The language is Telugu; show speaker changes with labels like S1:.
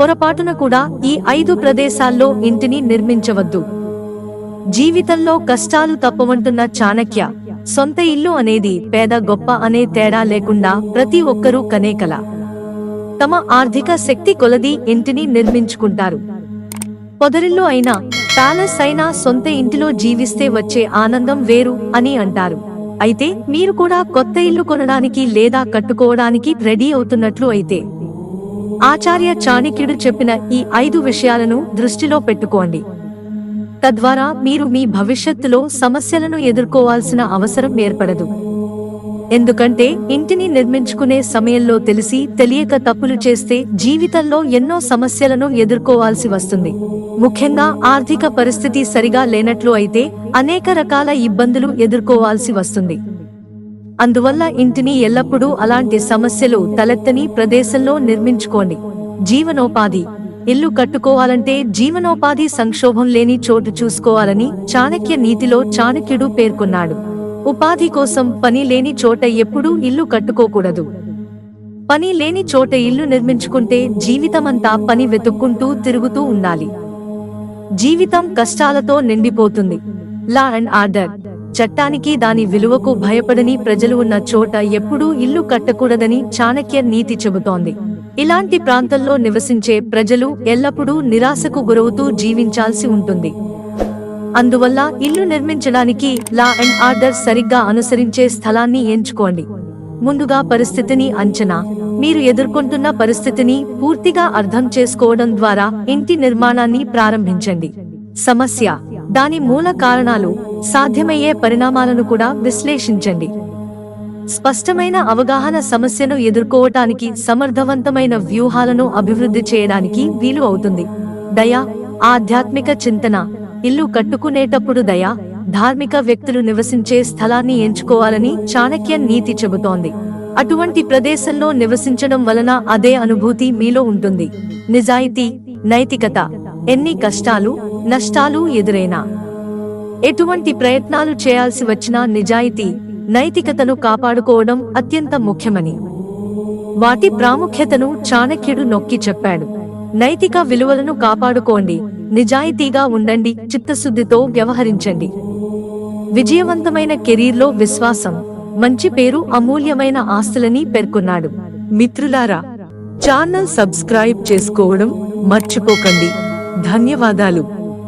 S1: పొరపాటున కూడా ఈ ఐదు ప్రదేశాల్లో ఇంటిని నిర్మించవద్దు. జీవితంలో కష్టాలు తప్పవంటున్న చాణక్య సొంత ఇల్లు అనేది పేద గొప్ప అనే తేడా లేకుండా ప్రతి ఒక్కరూ కనేకల తమ ఆర్థిక శక్తి కొలది ఇంటిని నిర్మించుకుంటారు. పొదరిల్లు అయినా ప్యాలెస్ అయినా సొంత ఇంటిలో జీవిస్తే వచ్చే ఆనందం వేరు అని అంటారు. అయితే మీరు కూడా కొత్త ఇల్లు కొనడానికి లేదా కట్టుకోవడానికి రెడీ అవుతున్నట్లు అయితే ఆచార్య చాణిక్యుడు చెప్పిన ఈ ఐదు విషయాలను దృష్టిలో పెట్టుకోండి. తద్వారా మీరు మీ భవిష్యత్తులో సమస్యలను ఎదుర్కోవాల్సిన అవసరం ఏర్పడదు. ఎందుకంటే ఇంటిని నిర్మించుకునే సమయంలో తెలిసి తెలియక తప్పులు చేస్తే జీవితంలో ఎన్నో సమస్యలను ఎదుర్కోవాల్సి వస్తుంది. ముఖ్యంగా ఆర్థిక పరిస్థితి సరిగా లేనట్లు అయితే అనేక రకాల ఇబ్బందులు ఎదుర్కోవాల్సి వస్తుంది. అందువల్ల ఇంటిని ఎల్లప్పుడూ అలాంటి సమస్యలు తలెత్తని ప్రదేశంలో నిర్మించుకోండి. జీవనోపాధి. ఇల్లు కట్టుకోవాలంటే జీవనోపాధి సంక్షోభం లేని చోటు చూసుకోవాలని చాణక్య నీతిలో చాణక్యుడు పేర్కొన్నాడు. ఉపాధి కోసం పని లేని చోట ఎప్పుడూ ఇల్లు కట్టుకోకూడదు. పని లేని చోట ఇల్లు నిర్మించుకుంటే జీవితమంతా పని వెతుక్కుంటూ తిరుగుతూ ఉండాలి. జీవితం కష్టాలతో నిండిపోతుంది. Law and order. చట్టానికి దాని విలువకు భయపడని ప్రజలు ఉన్న చోట ఎప్పుడూ ఇల్లు కట్టకూడదని చాణక్య నీతి చెబుతోంది. ఇలాంటి ప్రాంతంలో నివసించే ప్రజలు ఎల్లప్పుడూ నిరాశకు గురవుతూ జీవించాల్సి ఉంటుంది. అందువల్ల ఇల్లు నిర్మించడానికి లా అండ్ ఆర్డర్ సరిగ్గా అనుసరించే స్థలాన్ని ఎంచుకోండి. ముందుగా పరిస్థితిని అంచనా. మీరు ఎదుర్కొంటున్న పరిస్థితిని పూర్తిగా అర్థం చేసుకోవడం ద్వారా ఇంటి నిర్మాణాన్ని ప్రారంభించండి. సమస్య. దాని మూల కారణాలు సాధ్యమయ్యే పరిణామాలను కూడా విశ్లేషించండి. స్పష్టమైన అవగాహన సమస్యను ఎదుర్కోవటానికి సమర్థవంతమైన వ్యూహాలను అభివృద్ధి చేయడానికి వీలు అవుతుంది. దయ ఆధ్యాత్మిక చింతన ఇల్లు కట్టుకునేటప్పుడు దయ ధార్మిక వ్యక్తులు నివసించే స్థలాన్ని ఎంచుకోవాలని చాణక్య నీతి చెబుతోంది. అటువంటి ప్రదేశంలో నివసించడం వలన అదే అనుభూతి మీలో ఉంటుంది. నిజాయితీ నైతికత ఎన్ని కష్టాలు నష్టాలు ఎదురైనా. ఎటువంటి ప్రయత్నాలు చేయాల్సి వచ్చినా నిజాయితీ నైతికతను కాపాడుకోవడం అత్యంత ముఖ్యమని. వాటి ప్రాముఖ్యతను చాణక్యుడు నొక్కి చెప్పాడు. నైతిక విలువలను కాపాడుకోండి నిజాయితీగా ఉండండి చిత్తశుద్ధితో వ్యవహరించండి. విజయవంతమైన కెరీర్లో విశ్వాసం మంచి పేరు అమూల్యమైన ఆస్తులని పేర్కొన్నాడు.
S2: మిత్రులారా ఛానల్ సబ్స్క్రైబ్ చేసుకోవడం మర్చిపోకండి. ధన్యవాదాలు.